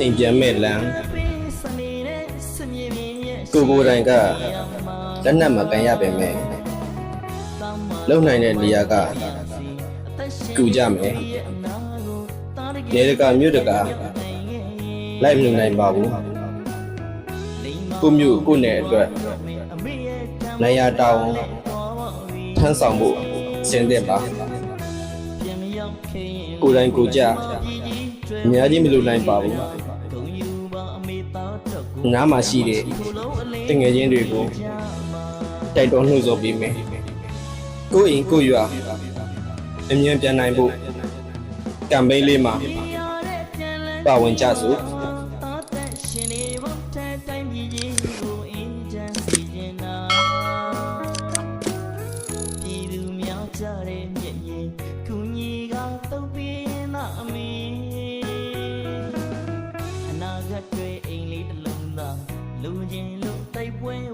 အိမ်ပြန်မဲ့လမ်းကိုကိုယ်တိုင်ကလက်နက်မကန်ရပါမယ်လုံနိုင်တဲ့နေရာကကူကြမယ်နေရကမြို့တကလိုက်မလို့နိုင်ပါဘူးကိုမြို့ကိုနယ်အတွက်နိုင်ရတောင်းထမ်းဆောင်ဖို့စင်တဲ့ပါကိုယ်တိုင်ကိုကြ အများကြီးမလို့နိုင်ပါဘူးနားမှာရှိတဲ့တငယ်ချင်းတွေကိုတိုက်တော်နှုတ်ဆော်ပေးမယ်ကိုယ်အိမ်ကိုယ်ရွာအမြင်ပြန်နိုင်ဖို့ကမ်ပိန်းလေးမှာပါဝင်ကြစို့ သာလူချင်းလို့တိုက်ပွဲဝင်ခဲ့တာ